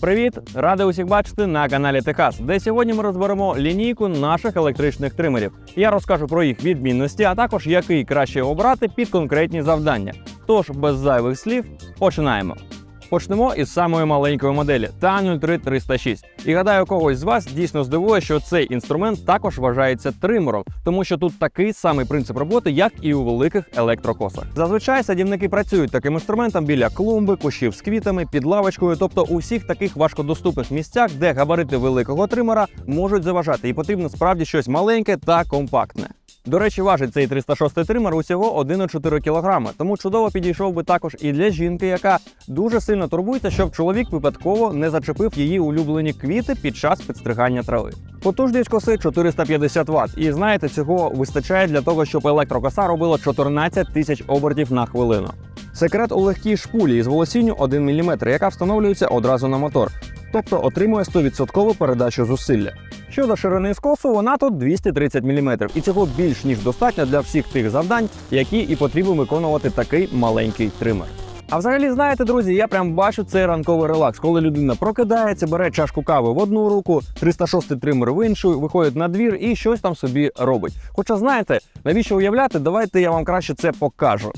Привіт! Радий усіх бачити на каналі Техас, де сьогодні ми розберемо лінійку наших електричних тримерів. Я розкажу про їх відмінності, а також який краще обрати під конкретні завдання. Тож без зайвих слів починаємо. Почнемо із самої маленької моделі та 03306. І гадаю, когось з вас дійсно здивує, що цей інструмент також вважається тримером, тому що тут такий самий принцип роботи, як і у великих електрокосах. Зазвичай садівники працюють таким інструментом біля клумби, кущів з квітами, під лавочкою, тобто у всіх таких важкодоступних місцях, де габарити великого тримера можуть заважати, і потрібно справді щось маленьке та компактне. До речі, важить цей 306 тример усього 1,4 кг, тому чудово підійшов би також і для жінки, яка дуже сильно турбується, щоб чоловік випадково не зачепив її улюблені квіти під час підстригання трави. Потужність коси 450 Вт. І знаєте, цього вистачає для того, щоб електрокоса робила 14 тисяч обертів на хвилину. Секрет у легкій шпулі із волосінню 1 мм, яка встановлюється одразу на мотор, тобто отримує 100% передачу зусилля. Щодо ширини скосу, вона тут 230 мм, і цього більш ніж достатньо для всіх тих завдань, які і потрібно виконувати такий маленький тример. А взагалі, знаєте, друзі, я прям бачу цей ранковий релакс, коли людина прокидається, бере чашку кави в одну руку, 306 тример в іншу, виходить на двір і щось там собі робить. Хоча знаєте, навіщо уявляти, давайте я вам краще це покажу.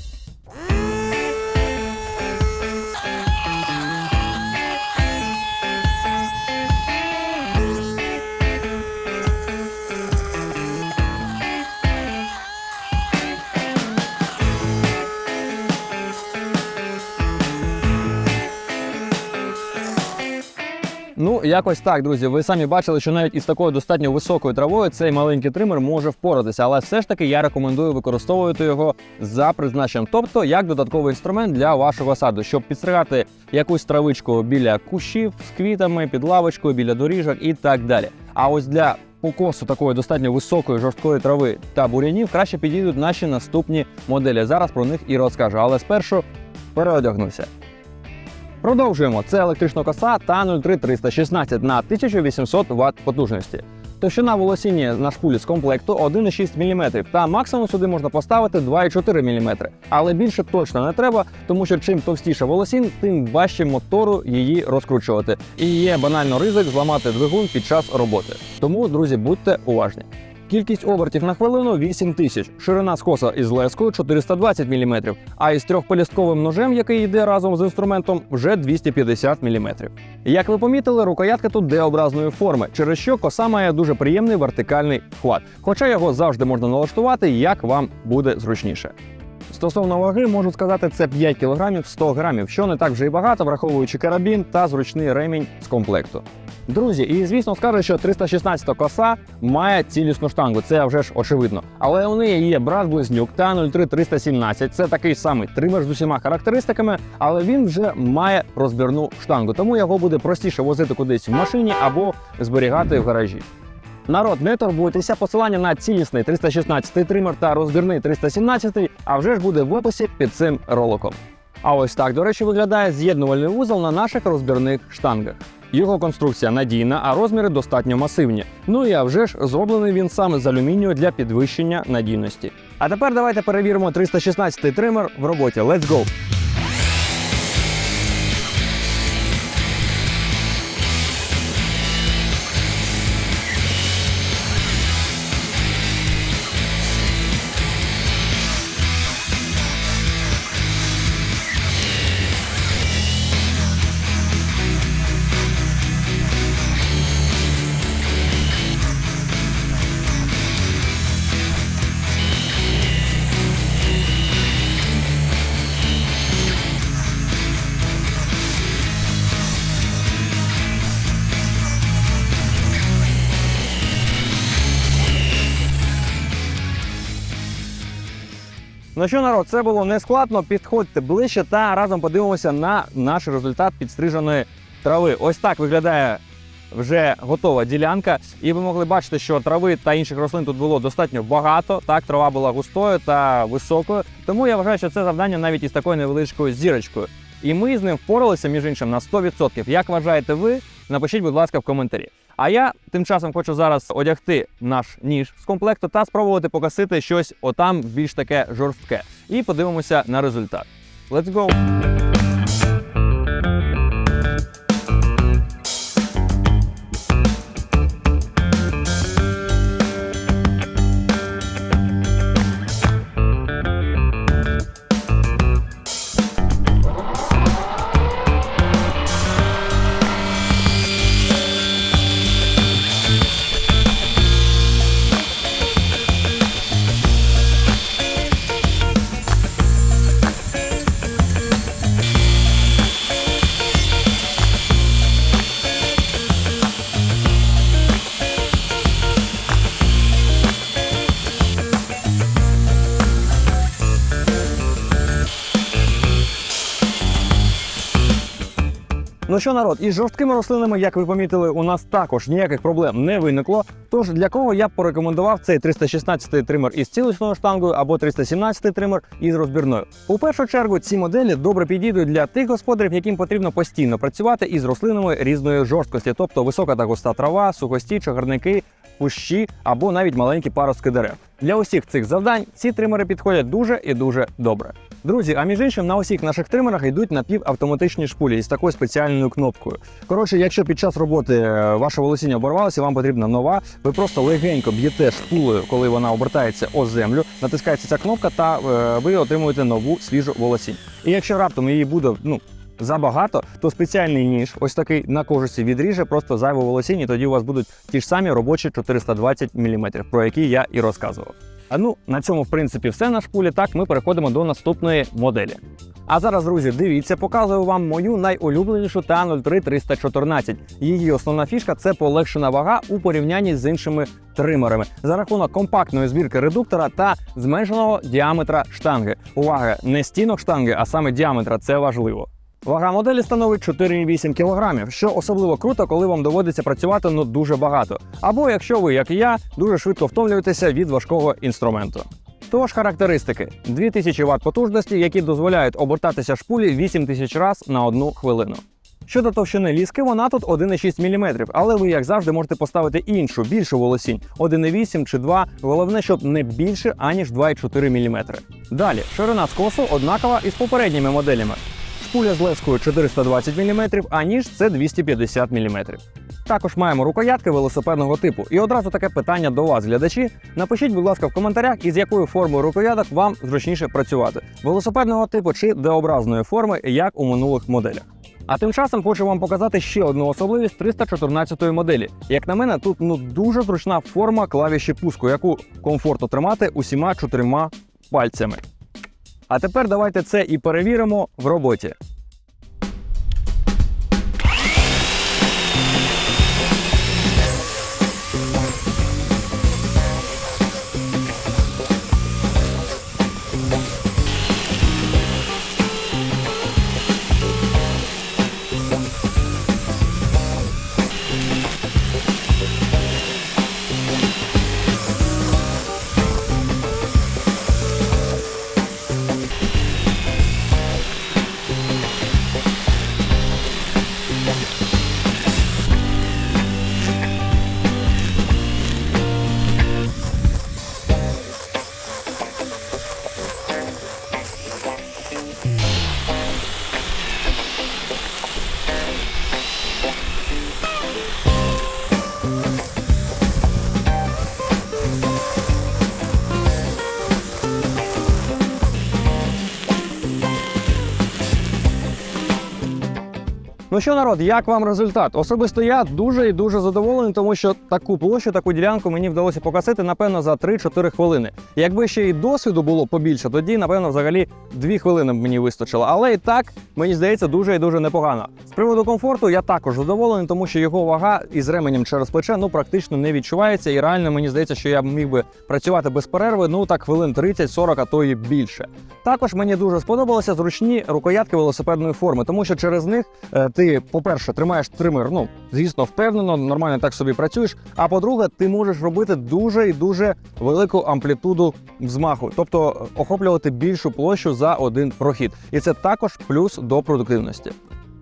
Ну, якось так, друзі. Ви самі бачили, що навіть із такою достатньо високою травою цей маленький тример може впоратися, але все ж таки я рекомендую використовувати його за призначенням, тобто як додатковий інструмент для вашого саду, щоб підстригати якусь травичку біля кущів з квітами, під лавочкою, біля доріжок і так далі. А ось для покосу такої достатньо високої жорсткої трави та бурянів краще підійдуть наші наступні моделі. Зараз про них і розкажу. Але спершу переодягнуся. Продовжуємо. Це електрична коса та 03316 на 1800 Вт потужності. Товщина волосіння на шпулі з комплекту 1,6 мм, та максимум сюди можна поставити 2,4 мм. Але більше точно не треба, тому що чим товстіше волосін, тим важче мотору її розкручувати. І є банально ризик зламати двигун під час роботи. Тому, друзі, будьте уважні. Кількість обертів на хвилину 8 тисяч, ширина скоса із лескою 420 мм, а із трьохполістковим ножем, який йде разом з інструментом, вже 250 мм. Як ви помітили, рукоятка тут Д-образної форми, через що коса має дуже приємний вертикальний вхват, хоча його завжди можна налаштувати, як вам буде зручніше. Стосовно ваги, можу сказати, це 5 кг 100 грамів, що не так вже і багато, враховуючи карабін та зручний ремінь з комплекту. Друзі, і звісно скажу, що 316 коса має цілісну штангу, це вже ж очевидно. Але у неї є брат-близнюк та 03317. Це такий самий тример з усіма характеристиками, але він вже має розбірну штангу, тому його буде простіше возити кудись в машині або зберігати в гаражі. Народ, не турбуйтеся, посилання на цілісний 316 тример та розбірний 317, а вже ж буде в описі під цим роликом. А ось так, до речі, виглядає з'єднувальний вузол на наших розбірних штангах. Його конструкція надійна, а розміри достатньо масивні. Ну і а вже ж зроблений він саме з алюмінію для підвищення надійності. А тепер давайте перевіримо 316 тример в роботі. Let's go! Ну що, народ, це було не складно. Підходьте ближче та разом подивимося на наш результат підстриженої трави. Ось так виглядає вже готова ділянка. І ви могли бачити, що трави та інших рослин тут було достатньо багато. Так, трава була густою та високою. Тому я вважаю, що це завдання навіть із такою невеличкою зірочкою. І ми з ним впоралися, між іншим, на 100%. Як вважаєте ви? Напишіть, будь ласка, в коментарі. А я тим часом хочу зараз одягти наш ніж з комплекту та спробувати покосити щось отам більш таке жорстке. І подивимося на результат. Let's go! Що, народ, із жорсткими рослинами, як ви помітили, у нас також ніяких проблем не виникло. Тож для кого я б порекомендував цей 316 тример із цілісною штангою або 317 тример із розбірною. У першу чергу ці моделі добре підійдуть для тих господарів, яким потрібно постійно працювати із рослинами різної жорсткості, тобто висока та густа трава, сухості, чагарники, кущі або навіть маленькі паростки дерев. Для усіх цих завдань ці тримери підходять дуже і дуже добре. Друзі, а між іншим на усіх наших тримерах йдуть напівавтоматичні шпулі із такою спеціальною кнопкою. Коротше, якщо під час роботи е, ваше волосіння оборвалося, вам потрібна нова, ви просто легенько б'єте шпулею, коли вона обертається о землю, натискається ця кнопка, та е, ви отримуєте нову свіжу волосінь. І якщо раптом її буде ну забагато, то спеціальний ніж, ось такий на кожусі відріже просто зайву волосінь, і тоді у вас будуть ті ж самі робочі 420 мм, про які я і розказував. А ну на цьому, в принципі, все на шпулі. Так, ми переходимо до наступної моделі. А зараз, друзі, дивіться, показую вам мою найулюбленішу TA03314. Її основна фішка це полегшена вага у порівнянні з іншими тримерами за рахунок компактної збірки редуктора та зменшеного діаметра штанги. Увага, не стінок штанги, а саме діаметра це важливо. Вага моделі становить 4,8 кг, що особливо круто, коли вам доводиться працювати ну дуже багато. Або якщо ви, як і я, дуже швидко втомлюєтеся від важкого інструменту. Тож характеристики: 2000 Вт потужності, які дозволяють обертатися шпулі 8000 раз на одну хвилину. Щодо товщини ліски, вона тут 1,6 мм, але ви, як завжди, можете поставити іншу, більшу волосінь 1,8 чи 2, головне, щоб не більше, аніж 2,4 мм. Далі, ширина скосу однакова із попередніми моделями. Шпуля з лескою 420 мм, а ніж це 250 мм. Також маємо рукоятки велосипедного типу. І одразу таке питання до вас, глядачі. Напишіть, будь ласка, в коментарях, із якою формою рукояток вам зручніше працювати: велосипедного типу чи D-образної форми, як у минулих моделях. А тим часом хочу вам показати ще одну особливість 314 моделі. Як на мене, тут ну дуже зручна форма клавіші пуску, яку комфортно тримати усіма чотирма пальцями. А тепер давайте це і перевіримо в роботі. Ну що, народ, як вам результат? Особисто я дуже і дуже задоволений, тому що таку площу, таку ділянку мені вдалося покасити, напевно, за 3-4 хвилини. Якби ще й досвіду було побільше, тоді, напевно, взагалі 2 хвилини б мені вистачило. Але і так, мені здається, дуже і дуже непогано. З приводу комфорту я також задоволений, тому що його вага із ременем через плече ну практично не відчувається. І реально мені здається, що я міг би працювати без перерви, ну так хвилин 30-40, а то і більше. Також мені дуже сподобалися зручні рукоятки велосипедної форми, тому що через них е, ти, по-перше, тримаєш тример, ну звісно, впевнено, нормально так собі працюєш. А по-друге, ти можеш робити дуже і дуже велику амплітуду взмаху, тобто охоплювати більшу площу за один прохід. І це також плюс до продуктивності.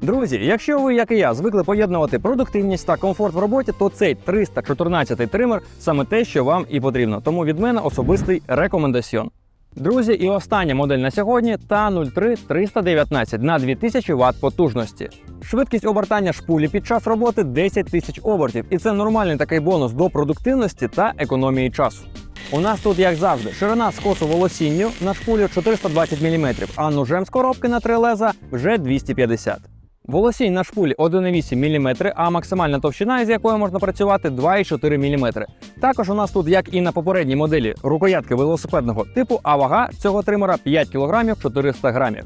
Друзі, якщо ви, як і я, звикли поєднувати продуктивність та комфорт в роботі, то цей 314 тример саме те, що вам і потрібно. Тому від мене особистий рекомендаціон. Друзі, і остання модель на сьогодні та 03 319 на 2000 Вт потужності. Швидкість обертання шпулі під час роботи 10 тисяч обертів, і це нормальний такий бонус до продуктивності та економії часу. У нас тут, як завжди, ширина скосу волосінню на шпулі 420 мм, а ножем з коробки на три леза вже 250 Волосінь на шпулі 1,8 мм, а максимальна товщина, із якою можна працювати 2,4 мм. Також у нас тут, як і на попередній моделі, рукоятки велосипедного типу, а вага цього тримера 5 кг 400 г.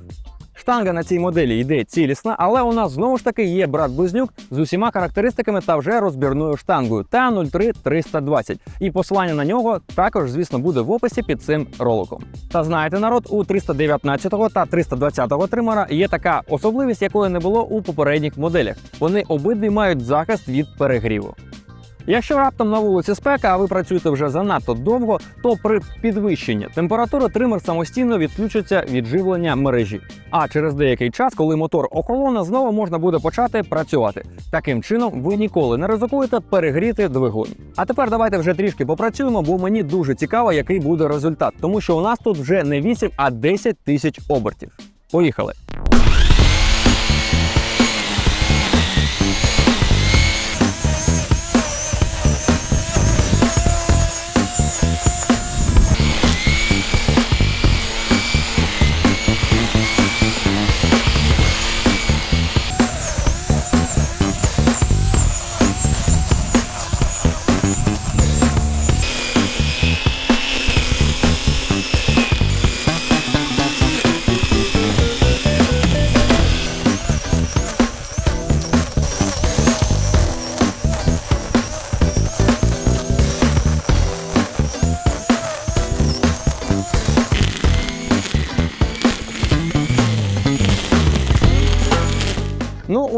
Штанга на цій моделі йде цілісна, але у нас знову ж таки є брат-близнюк з усіма характеристиками та вже розбірною штангою Т-03-320. І посилання на нього також, звісно, буде в описі під цим роликом. Та знаєте, народ, у 319 та 320 тримера є така особливість, якої не було у попередніх моделях. Вони обидві мають захист від перегріву. Якщо раптом на вулиці спека, а ви працюєте вже занадто довго, то при підвищенні температури тример самостійно відключиться від живлення мережі. А через деякий час, коли мотор охолоне, знову можна буде почати працювати. Таким чином, ви ніколи не ризикуєте перегріти двигун. А тепер давайте вже трішки попрацюємо, бо мені дуже цікаво, який буде результат, тому що у нас тут вже не 8, а 10 тисяч обертів. Поїхали!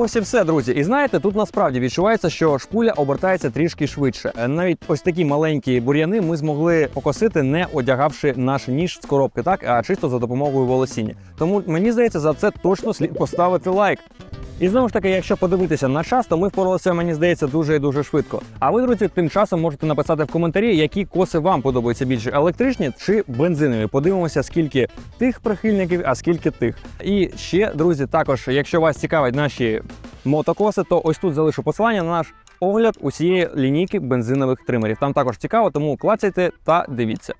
Ось і все, друзі. І знаєте, тут насправді відчувається, що шпуля обертається трішки швидше. Е, Навіть ось такі маленькі бур'яни ми змогли покосити, не одягавши наш ніж з коробки, так а чисто за допомогою волосіння. Тому мені здається, за це точно слід поставити лайк. І знову ж таки, якщо подивитися на час, то ми впоралися, мені здається, дуже і дуже швидко. А ви, друзі, тим часом можете написати в коментарі, які коси вам подобаються більше електричні чи бензинові. Подивимося, скільки тих прихильників, а скільки тих. І ще, друзі, також, якщо вас цікавить наші мотокоси, то ось тут залишу посилання на наш огляд усієї лінійки бензинових тримерів. Там також цікаво, тому клацайте та дивіться.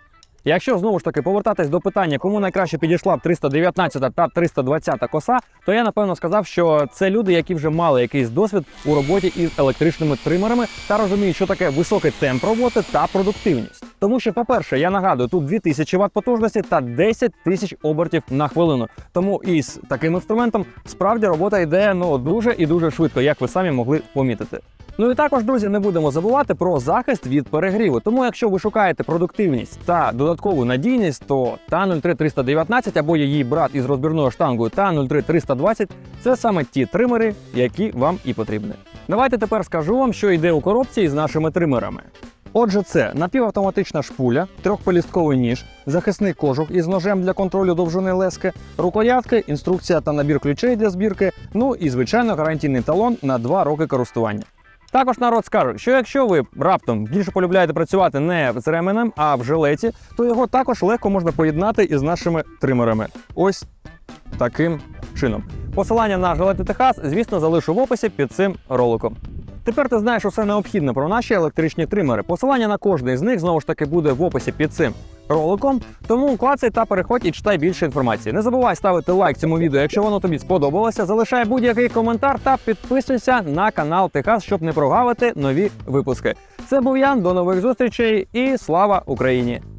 Якщо знову ж таки повертатись до питання, кому найкраще підійшла б 319 та 320 коса, то я напевно сказав, що це люди, які вже мали якийсь досвід у роботі із електричними тримерами та розуміють, що таке високий темп роботи та продуктивність. Тому що, по-перше, я нагадую, тут 2000 Вт потужності та 10 тисяч обертів на хвилину. Тому із таким інструментом справді робота йде ну дуже і дуже швидко, як ви самі могли помітити. Ну і також, друзі, не будемо забувати про захист від перегріву. Тому, якщо ви шукаєте продуктивність та додаткову надійність, то та 03319 або її брат із розбірною штангою та 03320 – це саме ті тримери, які вам і потрібні. Давайте тепер скажу вам, що йде у коробці із нашими тримерами. Отже, це напівавтоматична шпуля, трьохполістковий ніж, захисний кожух із ножем для контролю довжини лески, рукоятки, інструкція та набір ключей для збірки, ну і звичайно гарантійний талон на 2 роки користування. Також народ скаже, що якщо ви раптом більше полюбляєте працювати не з ременем, а в жилеті, то його також легко можна поєднати із нашими тримерами. Ось таким чином. Посилання на жилети Техас, звісно, залишу в описі під цим роликом. Тепер ти знаєш усе необхідне про наші електричні тримери. Посилання на кожний з них знову ж таки буде в описі під цим роликом. Тому клацай та переходь і читай більше інформації. Не забувай ставити лайк цьому відео, якщо воно тобі сподобалося. Залишай будь-який коментар та підписуйся на канал Техас, щоб не прогавити нові випуски. Це був Ян. До нових зустрічей і слава Україні!